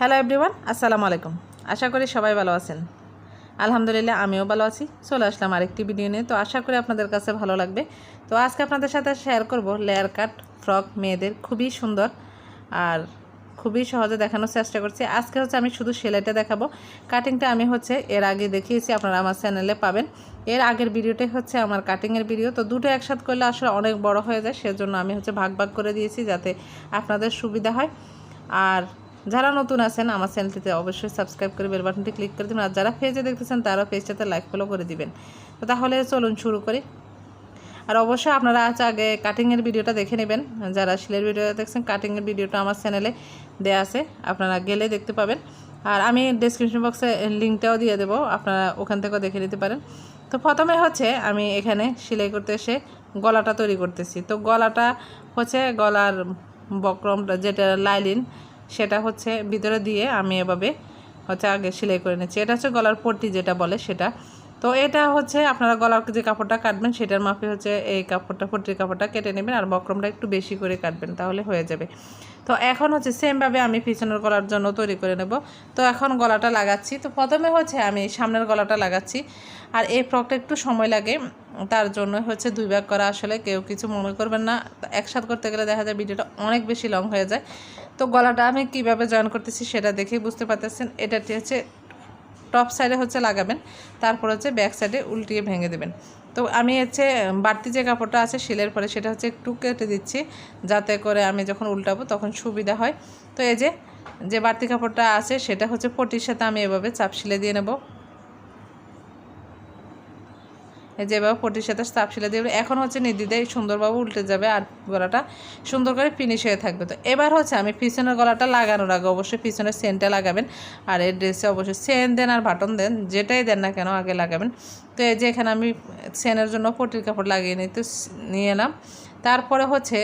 Hello everyone আসসালামু আলাইকুম আশা করি সবাই ভালো আছেন। আলহামদুলিল্লাহ, আমিও ভালো আছি। চলে আসলাম আরেকটি ভিডিও নিয়ে। তো আশা করি আপনাদের কাছে ভালো লাগবে। তো আজকে আপনাদের সাথে শেয়ার করব লেয়ার কাট ফ্রক মেয়েদের। খুবই সুন্দর আর খুবই সহজে দেখানোর চেষ্টা করছি। আজকে হচ্ছে আমি শুধু সেলাইটা দেখাবো। কাটিংটা আমি হচ্ছে এর আগে দেখিয়েছি, আপনারা আমার চ্যানেলে পাবেন। এর আগের ভিডিওটাই হচ্ছে আমার কাটিংয়ের ভিডিও তো দুটো একসাথে করলে আসলে অনেক বড় হয়ে যায়। সেজন্য আমি হচ্ছে ভাগ ভাগ করে দিয়েছি যাতে আপনাদের সুবিধা হয়। আর যারা নতুন আছেন, আমার চ্যানেলটিতে অবশ্যই সাবস্ক্রাইব করে বেল বাটনটি ক্লিক করে দিবেন। আর যারা পেজে দেখতেছেন, তারাও পেজটাতে লাইক ফলো করে দিবেন। তো তাহলে চলুন শুরু করি। আর অবশ্যই আপনারা আজ আগে কাটিংয়ের ভিডিওটা দেখে নেবেন। যারা শিলের ভিডিও দেখছেন কাটিংয়ের ভিডিওটা আমার চ্যানেলে দেয়া আছে। আপনারা গেলে দেখতে পাবেন। আর আমি ডিসক্রিপশন বক্সে লিঙ্কটাও দিয়ে দেবো। আপনারা ওখান থেকেও দেখে নিতে পারেন। তো প্রথমে হচ্ছে, আমি এখানে সেলাই করতে এসে গলাটা তৈরি করতেছি। তো গলাটা হচ্ছে গলার বক্রমটা যেটা লাইলিন সেটা হচ্ছে ভিতরে দিয়ে আমি এভাবে হচ্ছে আগে সেলাই করে নিচ্ছি। এটা হচ্ছে গলার পট্টি যেটা বলে সেটা। তো এটা হচ্ছে আপনারা গলার যে কাপড়টা কাটবেন, সেটার মাপে হচ্ছে এই কাপড়টা পট্টির কাপড়টা কেটে নেবেন আর বক্রমটা একটু বেশি করে কাটবেন, তাহলে হয়ে যাবে। তো এখন হচ্ছে সেমভাবে আমি পিছনের গলার জন্য তৈরি করে নেব। তো এখন গলাটা লাগাচ্ছি। তো প্রথমে হচ্ছে আমি সামনের গলাটা লাগাচ্ছি। আর এই ফ্রকটা একটু সময় লাগে, তার জন্য হচ্ছে দুই ভাগ করা আসলে কেউ কিছু মনে করবেন না। একসাথ করতে গেলে দেখা যায় ভিডিওটা অনেক বেশি লং হয়ে যায়। তো গলাটা আমি কীভাবে জয়েন করতেছি সেটা দেখেই বুঝতে পারতেছেন। এটাটি হচ্ছে টপ সাইডে হচ্ছে লাগাবেন, তারপর হচ্ছে ব্যাক সাইডে উল্টিয়ে ভেঙে দেবেন। তো আমি হচ্ছে, বাড়তি যে কাপড়টা আছে শিলের পরে সেটা হচ্ছে একটু কেটে দিচ্ছি, যাতে করে আমি যখন উল্টাবো তখন সুবিধা হয়। তো এই যে যে বাড়তি কাপড়টা আছে সেটা হচ্ছে পটির সাথে আমি এভাবে চাপ শিলে দিয়ে নেব এই যেভাবে পটির সাথে চাপ শিলে দিয়ে এখন হচ্ছে নির্দিদায় সুন্দরভাবে উল্টে যাবে আর গলাটা সুন্দর করে ফিনিশ হয়ে থাকবে। তো এবার হচ্ছে আমি পিছনের গলাটা লাগানোর আগে অবশ্যই পিছনের সেন্টটা লাগাবেন আর এই ড্রেসে অবশ্যই সেন দেন আর বাটন দেন, যেটাই দেন না কেন আগে লাগাবেন। তো এই যে এখানে আমি সেনের জন্য পটির কাপড় লাগিয়ে নিতে নিয়ে এলাম। তারপরে হচ্ছে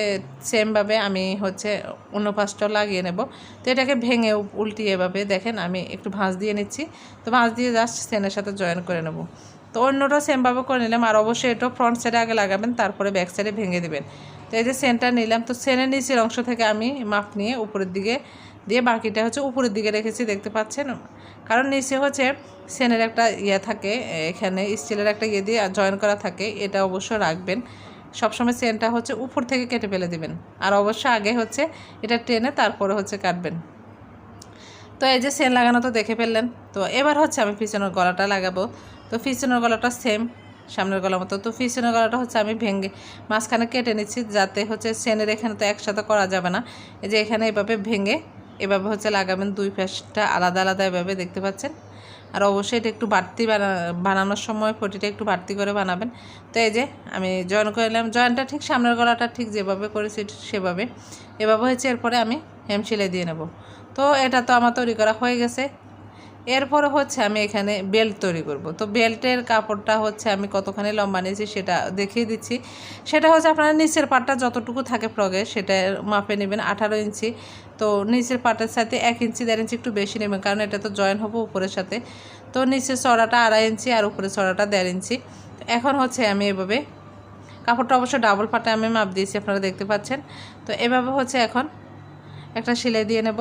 সেমভাবে আমি হচ্ছে অন্য পাশটাও লাগিয়ে নেব। তো এটাকে ভেঙে উল্টিয়ে এভাবে দেখেন, আমি একটু ভাঁজ দিয়ে নিচ্ছি। তো ভাঁজ দিয়ে জাস্ট সেনের সাথে জয়েন করে নেব। তো অন্যটা সেমভাবে করে নিলাম। আর অবশ্যই এটাও ফ্রন্ট সাইডে আগে লাগাবেন, তারপরে ব্যাক সাইডে ভেঙে দেবেন। তো এই যে সেন্টার নিলাম, তো সেনের নিচের অংশ থেকে আমি মাপ নিয়ে উপরের দিকে দিয়ে বাকিটা হচ্ছে উপরের দিকে রেখেছি, দেখতে পাচ্ছেন? কারণ নিচে হচ্ছে সেনের একটা ইয়ে থাকে, এখানে স্টিলের একটা ইয়ে দিয়ে জয়েন করা থাকে, এটা অবশ্য রাখবেন। সবসময় সেনটা হচ্ছে উপর থেকে কেটে ফেলে দিবেন। আর অবশ্য আগে হচ্ছে এটা টেনে তারপরে হচ্ছে কাটবেন। তো এই যে সেন লাগানো তো দেখে ফেললেন। তো এবার হচ্ছে আমি পিছনের গলাটা লাগাবো। তো পিছনের গলাটা সেম সামনের গলা মতো। তো পিছনের গলাটা হচ্ছে আমি ভেঙে মাঝখানে কেটে নিচ্ছি যাতে হচ্ছে সেনের এখানে তো একসাথে করা যাবে না। এই যে এখানে এভাবে ভেঙে এভাবে হচ্ছে লাগাবেন দুই পাশটা আলাদা আলাদা এভাবে, দেখতে পাচ্ছেন? আর অবশ্যই এটা একটু বাড়তি বানানোর সময় পটিটা একটু বাড়তি করে বানাবেন। তো এই যে আমি জয়েন করে নিলাম। জয়েনটা ঠিক সামনের গলাটা ঠিক যেভাবে করেছি সেভাবে। এভাবে হয়েছে এরপরে আমি হেম সেলাই দিয়ে নেব। তো এটা তো আমার তৈরি করা হয়ে গেছে। এরপরে হচ্ছে আমি এখানে বেল্ট তৈরি করব। তো বেল্টের কাপড়টা হচ্ছে আমি কতখানি লম্বা নিয়েছি সেটা দেখিয়ে দিচ্ছি। সেটা হচ্ছে আপনারা নিচের পাটটা যতটুকু থাকে ফ্রগে সেটা মাপে নেবেন আঠারো ইঞ্চি। তো নিচের পাটের সাথে এক ইঞ্চি, দেড় ইঞ্চি একটু বেশি নেবেন কারণ এটা তো জয়েন হব উপরের সাথে। তো নিচের চড়াটা আড়াই ইঞ্চি আর উপরে চড়াটা দেড় ইঞ্চি। এখন হচ্ছে আমি এভাবে কাপড়টা অবশ্য ডাবল পাটে আমি মাপ দিয়েছি, আপনারা দেখতে পাচ্ছেন। তো এভাবে হচ্ছে এখন একটা সেলাই দিয়ে নেব।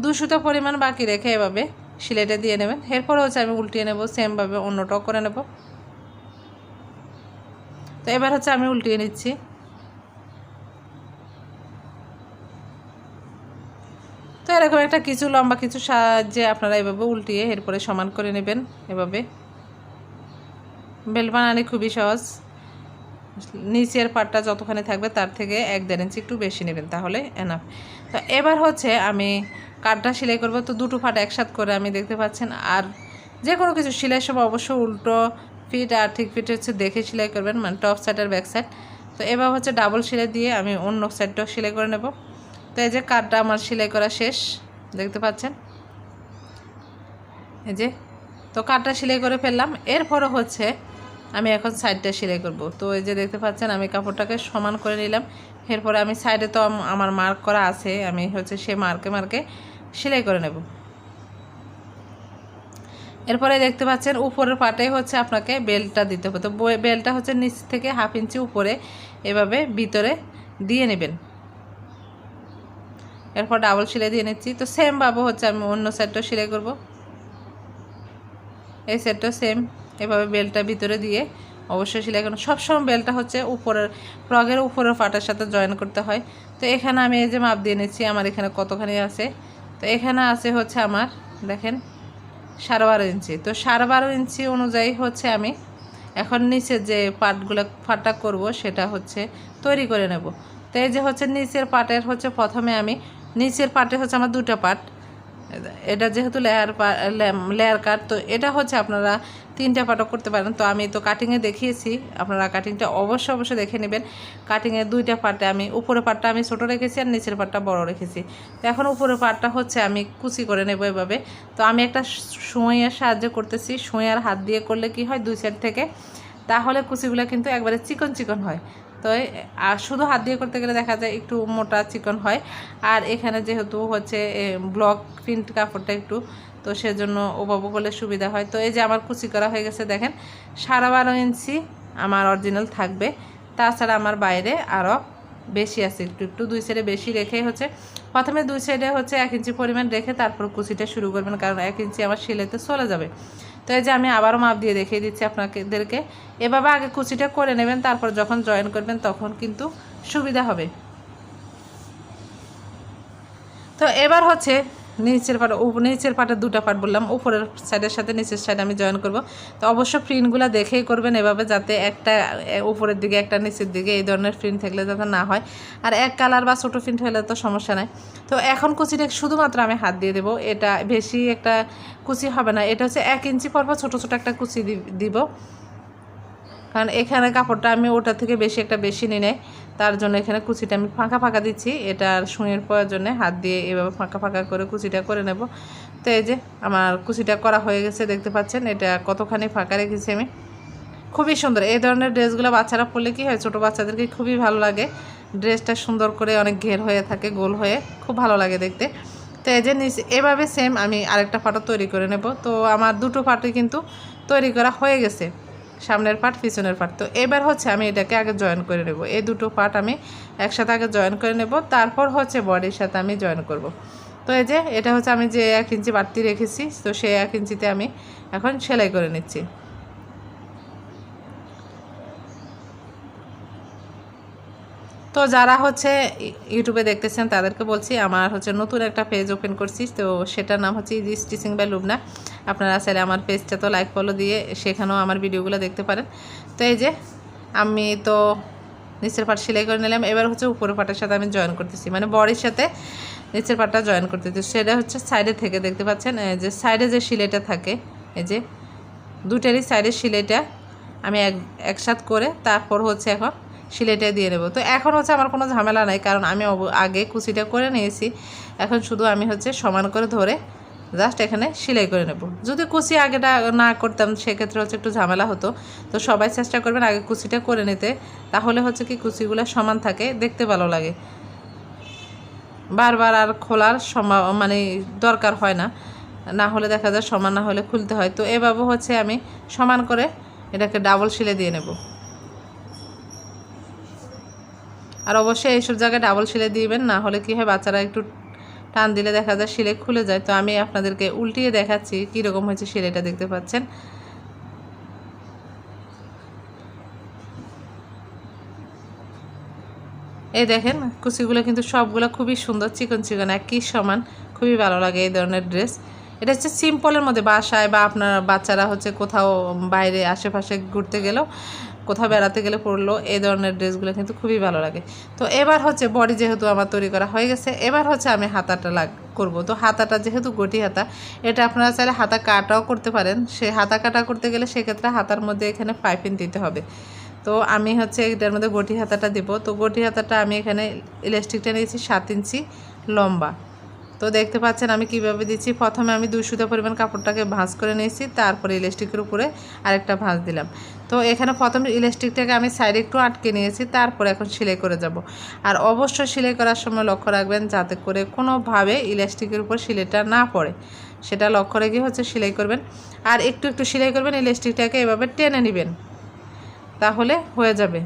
দুশোটা পরিমাণ বাকি রেখে এভাবে সিলাইটা দিয়ে নেবেন। এরপরে হচ্ছে আমি উল্টিয়ে নেব, সেমভাবে অন্যটাও করে নেব। তো এবার হচ্ছে আমি উল্টিয়ে নিচ্ছি। তো এরকম একটা কিছু লম্বা কিছু সাহায্যে আপনারা এভাবে উল্টিয়ে এরপরে সমান করে নেবেন এভাবে। বেল বানানি খুবই সহজ। নিচের পাটটা যতখানি থাকবে তার থেকে এক দেড় ইঞ্চি একটু বেশি নেবেন, তাহলে এনাফ তো এবার হচ্ছে আমি কাঠটা সেলাই করব, তো দুটো ফাট একসাথ করে আমি দেখতে পাচ্ছেন। আর যে কোনো কিছু, সেলাই সব অবশ্য উল্টো ফিট আর ঠিক ফিট হচ্ছে দেখে সেলাই করবেন মানে টপ সাইড আর ব্যাক সাইড। তো এবার হচ্ছে ডাবল সেলাই দিয়ে আমি অন্য সাইডটাও সেলাই করে নেব। তো এই যে কাঠটা আমার সেলাই করা শেষ, দেখতে পাচ্ছেন? এই যে, তো কাঠটা সেলাই করে ফেললাম। এরপরও হচ্ছে আমি এখন সাইডটা সেলাই করব। তো এই যে দেখতে পাচ্ছেন, আমি কাপড়টাকে সমান করে নিলাম। এরপরে আমি সাইডে তো আমার মার্ক করা আছে, আমি হচ্ছে সে মার্কে মার্কে সেলাই করে নেব। এরপরে দেখতে পাচ্ছেন উপরের পাটে হচ্ছে আপনাকে বেলটা দিতে হবে। তো বেলটা হচ্ছে নিচ থেকে হাফ ইঞ্চি উপরে এভাবে ভিতরে দিয়ে নেবেন। এরপর ডাবল সেলাই দিয়ে নিচ্ছি। তো সেম ভাবে হচ্ছে আমি অন্য সাইডটা সেলাই করব। এই সাইডটা সেম এভাবে বেলটা ভিতরে দিয়ে অবশ্যই সেলাই করুন। সবসময় বেলটা হচ্ছে উপরের ফ্রগের উপরের ফাটার সাথে জয়েন করতে হয়। তো এখানে আমি এই যে মাপ দিয়ে নিচ্ছি, আমার এখানে কতখানি আছে? তো এখানে আছে হচ্ছে আমার, দেখেন, সাড়ে বারো ইঞ্চি। তো সাড়ে বারো ইঞ্চি অনুযায়ী হচ্ছে আমি এখন নিচে যে পাটগুলো ফাটা করব সেটা হচ্ছে তৈরি করে নেব। তো এই যে হচ্ছে নিচের পাটের হচ্ছে প্রথমে আমি, নিচের পাটে হচ্ছে আমার দুটো পাট। এটা যেহেতু লেয়ার লেয়ার কাট তো এটা হচ্ছে আপনারা তিনটা পাটও করতে পারেন। তো আমি তো কাটিংয়ে দেখিয়েছি, আপনারা কাটিংটা অবশ্যই অবশ্যই দেখে নেবেন। কাটিংয়ের দুইটা পাটে আমি উপরের পাটটা আমি ছোটো রেখেছি আর নিচের পাটটা বড় রেখেছি। তো এখন উপরের পাটটা হচ্ছে আমি কুচি করে নেব এভাবে। তো আমি একটা সুঁইয়ের সাহায্য করতেছি, সুঁইয়ার হাত দিয়ে করলে কি হয়, দুই সাইড থেকে। তাহলে কুচিগুলো কিন্তু একবারে চিকন চিকন হয়। তো আর শুধু হাত দিয়ে করতে গেলে দেখা যায় একটু মোটা চিকন হয়। আর এখানে যেহেতু হচ্ছে ব্লক প্রিন্ট কাপড়টা একটু, তো সেজন্য ওভাবে করলে সুবিধা হয়। তো এই যে আমার কুচি করা হয়ে গেছে, দেখেন, সাড়ে বারো ইঞ্চি আমার অরিজিনাল থাকবে। তাছাড়া আমার বাইরে আরও বেশি আছে, একটু একটু দুই সাইডে বেশি রেখে হচ্ছে। প্রথমে দুই সাইডে হচ্ছে এক ইঞ্চি পরিমাণ রেখে তারপর কুচিটা শুরু করবেন, কারণ এক ইঞ্চি আমার সেলাইতে চলে যাবে। তো এই যে আমি আবারও মাপ দিয়ে দেখিয়ে দিচ্ছি আপনাদেরকে। এভাবে আগে কুচিটা করে নেবেন, তারপর যখন জয়েন করবেন তখন কিন্তু সুবিধা হবে। তো এবার হচ্ছে নিচের পাট নিচের পাটের দুটো পাট বললাম, উপরের সাইডের সাথে নিচের সাইড আমি জয়েন করব। তো অবশ্য প্রিন্টগুলো দেখেই করবেন এভাবে যাতে একটা উপরের দিকে একটা, নিচের দিকে এই ধরনের প্রিন্ট থাকলে যাতে না হয়। আর এক কালার বা ছোটো প্রিন্ট হলে তো সমস্যা নাই। তো এখন কুচিটা শুধুমাত্র আমি হাত দিয়ে দেবো। এটা বেশি একটা কুচি হবে না। এটা হচ্ছে এক ইঞ্চি পর ছোটো ছোটো একটা কুচি দিব। কারণ এখানে কাপড়টা আমি ওটা থেকে বেশি একটা বেশি নিই নেই। তার জন্য এখানে কুচিটা আমি ফাঁকা ফাঁকা দিচ্ছি। এটার সুঁয়ের প্রয়োজনে হাত দিয়ে এভাবে ফাঁকা ফাঁকা করে কুচিটা করে নেব। তো এই যে আমার কুচিটা করা হয়ে গেছে, দেখতে পাচ্ছেন? এটা কতখানি ফাঁকা রেখেছি আমি। খুবই সুন্দর। এই ধরনের ড্রেসগুলো বাচ্চারা পরলে কি হয়? ছোটো বাচ্চাদেরকে খুবই ভালো লাগে। ড্রেসটা সুন্দর করে অনেক ঘের হয়ে থাকে, গোল হয়ে। খুব ভালো লাগে দেখতে। তো এই যে নিচে এভাবে সেম আমি আরেকটা ফাটো তৈরি করে নেব। তো আমার দুটো ফাটে কিন্তু তৈরি করা হয়ে গেছে। সামনের পার্ট, পিছনের পার্ট। তো এবার হচ্ছে আমি এটাকে আগে জয়েন করে নেব। এই দুটো পার্ট আমি একসাথে আগে জয়েন করে নেব। তারপর হচ্ছে বডির সাথে আমি জয়েন করব। তো এই যে, এটা হচ্ছে আমি যে এক ইঞ্চি বাড়তি রেখেছি, তো সেই এক ইঞ্চিতে আমি এখন সেলাই করে নিচ্ছি। তো যারা হচ্ছে ইউটিউবে দেখতেছেন, তাদেরকে বলছি, আমার হচ্ছে নতুন একটা পেজ ওপেন করছি। তো সেটার নাম হচ্ছে ইজি স্টিচিং বাই লুবনা আপনারা চাইলে আমার পেজটা তো লাইক ফলো দিয়ে সেখানেও আমার ভিডিওগুলো দেখতে পারেন। তো এই যে, আমি তো নিচের পাট সেলাই করে নিলাম। এবার হচ্ছে উপরের পাটের সাথে আমি জয়েন করতেছি। মানে বডির সাথে নিচের পাটটা জয়েন করতেছি। সেটা হচ্ছে সাইডে থেকে দেখতে পাচ্ছেন যে সাইডে যে সিলাইটা থাকে, এই যে দুটারই সাইডের সিলাইটা আমি এক, একসাথ করে তারপর হচ্ছে এখন সিলাইটা দিয়ে নেব তো এখন হচ্ছে আমার কোনো ঝামেলা নাই, কারণ আমি আগে কুচিটা করে নিয়েছি। এখন শুধু আমি হচ্ছে সমান করে ধরে জাস্ট এখানে সেলাই করে নেব। যদি কুচি আগেটা না করতাম, সেক্ষেত্রে হচ্ছে একটু ঝামেলা হতো। তো সবাই চেষ্টা করবেন আগে কুচিটা করে নিতে, তাহলে হচ্ছে কি কুচিগুলো সমান থাকে, দেখতে ভালো লাগে। বারবার আর খোলার সম্ভব মানে দরকার হয় না। না হলে দেখা যায় সমান, না হলে খুলতে হয়। তো এভাবে হচ্ছে আমি সমান করে এটাকে ডাবল সিলে দিয়ে নেব। আর অবশ্যই এইসব জায়গায় ডাবল সিলে দিবেন, না হলে কী হয় বাচ্চারা একটু টান দিলে দেখা যায় সিলে খুলে যায়। তো আমি আপনাদেরকে উল্টিয়ে দেখাচ্ছি কীরকম হয়েছে সিলেটা দেখতে পাচ্ছেন। এই দেখেন, কুচিগুলো কিন্তু সবগুলো খুবই সুন্দর, চিকন চিকন, একই সমান, খুবই ভালো লাগে এই ধরনের ড্রেস। এটা হচ্ছে সিম্পলের মধ্যে বাসায় বা আপনার বাচ্চারা হচ্ছে কোথাও বাইরে, আশেপাশে ঘুরতে গেলেও কোথাও বেড়াতে গেলে পরলো এই ধরনের ড্রেসগুলো কিন্তু খুবই ভালো লাগে। তো এবার হচ্ছে বডি যেহেতু আমার তৈরি করা হয়ে গেছে, এবার হচ্ছে আমি হাতাটা লাগ করব। তো হাতাটা যেহেতু গটি হাতা, এটা আপনারা চাইলে হাতা কাটাও করতে পারেন। সে হাতা কাটা করতে গেলে সেক্ষেত্রে হাতার মধ্যে এখানে পাইপিং দিতে হবে। তো আমি হচ্ছে এটার মধ্যে গটি হাতাটা দেব। তো গটি হাতাটা আমি এখানে ইলাস্টিকটা নিয়েছি সাত ইঞ্চি লম্বা। তো দেখতে পাচ্ছেন আমি কীভাবে দিচ্ছি। প্রথমে আমি দুই সুতা পরিমাণ কাপড়টাকে ভাঁজ করে নিয়েছি, তারপরে ইলাস্টিকের উপরে আরেকটা ভাঁজ দিলাম। তো এখানে প্রথমে ইলাস্টিকটাকে আমি সাইডে একটু আটকে নিয়েছি, তারপরে এখন সেলাই করে যাব। আর অবশ্যই সেলাই করার সময় লক্ষ্য রাখবেন যাতে করে কোনোভাবে ইলাস্টিকের উপর সেলাইটা না পড়ে। সেটা লক্ষ্য রেখে হচ্ছে সেলাই করবেন। আর একটু একটু সেলাই করবেন, ইলাস্টিকটাকে এভাবে টেনে নেবেন। তাহলে হয়ে যাবে।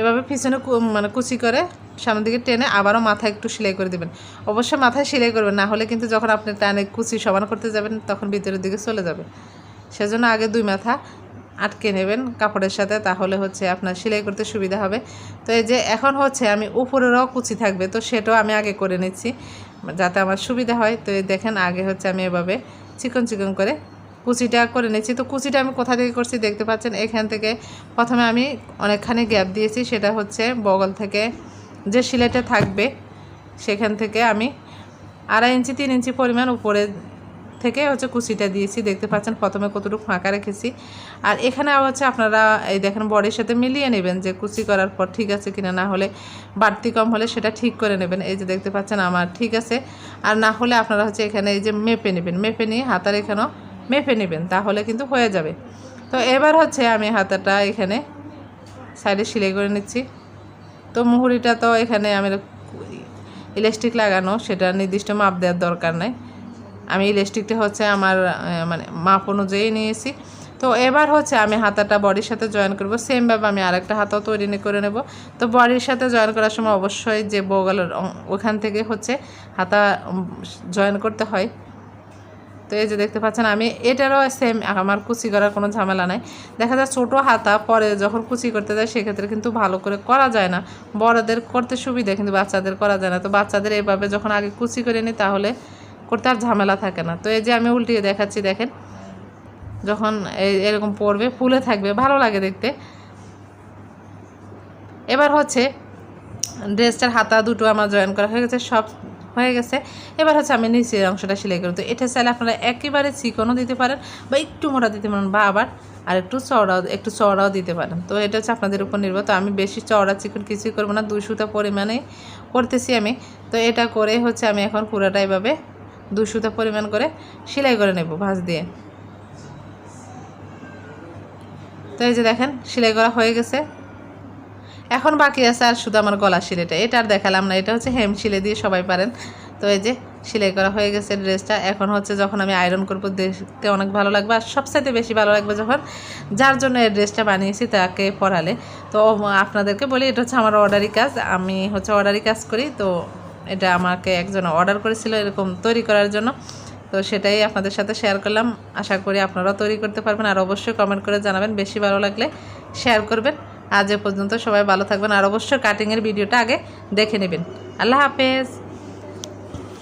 এভাবে পিছনে মানে কুচি করে সামনের দিকে টেনে আবারও মাথায় একটু সেলাই করে দেবেন। অবশ্যই মাথায় সেলাই করবেন, না হলে কিন্তু যখন আপনি টানে কুচি সমান করতে যাবেন, তখন ভিতরের দিকে চলে যাবে। সেজন্য আগে দুই মাথা আটকে নেবেন কাপড়ের সাথে, তাহলে হচ্ছে আপনার সেলাই করতে সুবিধা হবে। তো এই যে এখন হচ্ছে আমি উপরেরও কুচি থাকবে, তো সেটাও আমি আগে করে নিচ্ছি, যাতে আমার সুবিধা হয়। তো দেখেন, আগে হচ্ছে আমি এভাবে চিকন চিকন করে কুচিটা করে নিচ্ছি তো কুচিটা আমি কোথা থেকে করছি দেখতে পাচ্ছেন? এখান থেকে প্রথমে আমি অনেকখানি গ্যাপ দিয়েছি, সেটা হচ্ছে বগল থেকে যে সিলাইটা থাকবে, সেখান থেকে আমি আড়াই ইঞ্চি, তিন ইঞ্চি পরিমাণ উপরে থেকে হচ্ছে কুচিটা দিয়েছি। দেখতে পাচ্ছেন, প্রথমে কতটুকু ফাঁকা রেখেছি। আর এখানে হচ্ছে আপনারা এই দেখেন বডির সাথে মিলিয়ে নেবেন যে কুচি করার পর ঠিক আছে কিনা, না হলে বাড়তি কম হলে সেটা ঠিক করে নেবেন। এই যে দেখতে পাচ্ছেন আমার ঠিক আছে। আর না হলে আপনারা হচ্ছে এখানে এই যে মেপে নেবেন। মেপে নিয়ে হাতার এখানেও মেপে নেবেন, তাহলে কিন্তু হয়ে যাবে। তো এবার হচ্ছে আমি হাতাটা এখানে সাইডে সেলাই করে নিচ্ছি। তো মুহুরিটা তো এখানে আমি ইলাস্টিক লাগানো, সেটা নির্দিষ্ট মাপ দেওয়ার দরকার নাই। আমি ইলাস্টিকটা হচ্ছে আমার মানে মাপ অনুযায়ী নিয়েছি। তো এবার হচ্ছে আমি হাতাটা বডির সাথে জয়েন করব। সেমভাবে আমি আরেকটা হাতাও তৈরি করে নেব। তো বডির সাথে জয়েন করার সময় অবশ্যই যে বগলের ওখান থেকে হচ্ছে হাতা জয়েন করতে হয়। তো এই যে দেখতে পাচ্ছেন, আমি এটারও সেম আমার কুচি করার কোনো ঝামেলা নাই। দেখা যায় ছোটো হাতা, পরে যখন কুচি করতে যায়, সেক্ষেত্রে কিন্তু ভালো করে করা যায় না। বড়দের করতে সুবিধা, কিন্তু বাচ্চাদের করা যায় না। তো বাচ্চাদের এভাবে যখন আগে কুচি করে নিই তাহলে করতে আর ঝামেলা থাকে না। তো এই যে আমি উল্টিয়ে দেখাচ্ছি, দেখেন। যখন এই এরকম পড়বে, ফুলে থাকবে, ভালো লাগে দেখতে। এবার হচ্ছে ড্রেসটার হাতা দুটো আমার জয়েন করা হয়ে গেছে, সব হয়ে গেছে। এবার হচ্ছে আমি নিচের অংশটা সেলাই করব। তো এটা চাইলে আপনারা একেবারে চিকনও দিতে পারেন বা একটু মোটা দিতে পারেন বা আবার আর একটু চওড়াও একটু চওড়াও দিতে পারেন। তো এটা হচ্ছে আপনাদের উপর নির্ভর। তো আমি বেশি চওড়া চিকন কিছুই করব না, দুই সুতা পরিমাণে করতেছি আমি। তো এটা করে হচ্ছে আমি এখন পুরোটা এভাবে দুই সুতা পরিমাণ করে সেলাই করে নেব ভাঁজ দিয়ে। তো এই যে দেখেন, সেলাই করা হয়ে গেছে। এখন বাকি আছে আর শুধু আমার গলা শিলেটা। এটা আর দেখালাম না, এটা হচ্ছে হেম শিলে দিয়ে সবাই পারেন। তো এই যে সেলাই করা হয়ে গেছে ড্রেসটা। এখন হচ্ছে যখন আমি আয়রন করব, দেখতে অনেক ভালো লাগবে আর সবসাইতে বেশি ভালো লাগবে যখন যার জন্য এই ড্রেসটা বানিয়েছি তাকে পরালে। তো আপনাদেরকে বলি, এটা হচ্ছে আমার অর্ডারি কাজ। আমি হচ্ছে অর্ডারি কাজ করি, তো এটা আমাকে একজন অর্ডার করেছিল এরকম তৈরি করার জন্য। তো সেটাই আপনাদের সাথে শেয়ার করলাম। আশা করি আপনারাও তৈরি করতে পারবেন আর অবশ্যই কমেন্ট করে জানাবেন। বেশি ভালো লাগলে শেয়ার করবেন। আজ এ পর্যন্ত সবাই ভালো থাকবেন। আর অবশ্যই কাটিংয়ের ভিডিওটা আগে দেখে নেবেন। আল্লাহ হাফেজ।